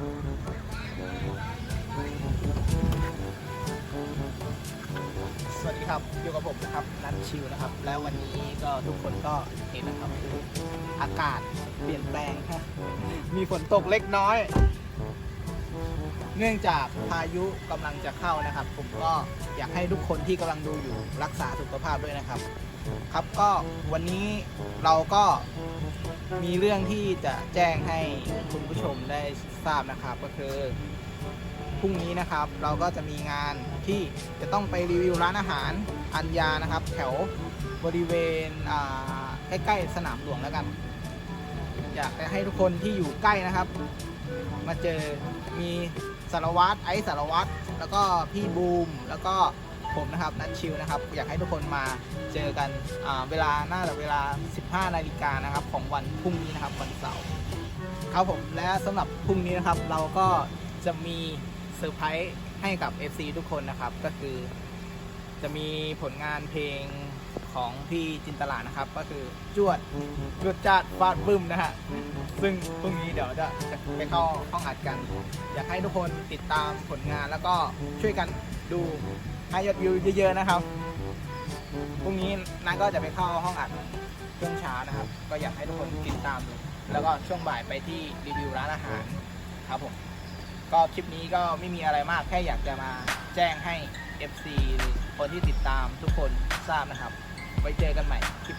สวัสดีครับ อยู่กับผมนะครับ นัทชิวนะครับ แล้ววันนี้ก็ทุกคนก็เห็นนะครับ อากาศเปลี่ยนแปลงครับมีฝนตกเล็กน้อย เนื่องจากพายุกำลังจะเข้านะครับ ผมก็อยากให้ทุกคนที่กำลังดูอยู่รักษาสุขภาพด้วยนะครับ ครับก็วันนี้เราก็มีเรื่องที่จะแจ้งให้คุ ทราบนะครับก็คือพรุ่งนี้นะครับเราก็จะมีงานที่จะต้องไปรีวิวร้านอาหารอัญญานะครับ แถวบริเวณใกล้ๆสนามหลวงแล้วกัน อยากจะให้ทุกคนที่อยู่ใกล้นะครับ มาเจอมีสารวัตรไอซ์สารวัตรแล้วก็พี่บูมแล้วก็ผมนะครับนัทชิวนะครับ อยากให้ทุกคนมาเจอกันเวลาหน่าจะเวลา 15 นาฬิกานะครับ ของวันพรุ่งนี้นะครับวันเสาร์ ครับผมและสำหรับพรุ่งนี้นะครับเราก็จะมีเซอร์ไพรส์ให้กับ FC ทุกคนนะครับก็คือ จะมีผลงานเพลงของพี่จินตลานะครับ ก็คือจวดจวดจัดฟาดบึ้มนะฮะซึ่งพรุ่งนี้เดี๋ยวจะไปเข้าห้องอัดกัน อยากให้ทุกคนติดตามผลงานแล้วก็ช่วยกันดูให้ยอดวิวเยอะๆนะครับพรุ่งนี้นัทก็จะไปเข้าห้องอัดช่วงช้านะครับ ก็อยากให้ทุกคนติดตามดู แล้วก็ช่วงบ่ายไปที่รีวิวร้านอาหารครับผม ก็คลิปนี้ก็ไม่มีอะไรมากแค่อยากจะมาแจ้งให้ FC หรือคนที่ติดตามทุกคนทราบนะครับ ไว้เจอกันใหม่คลิป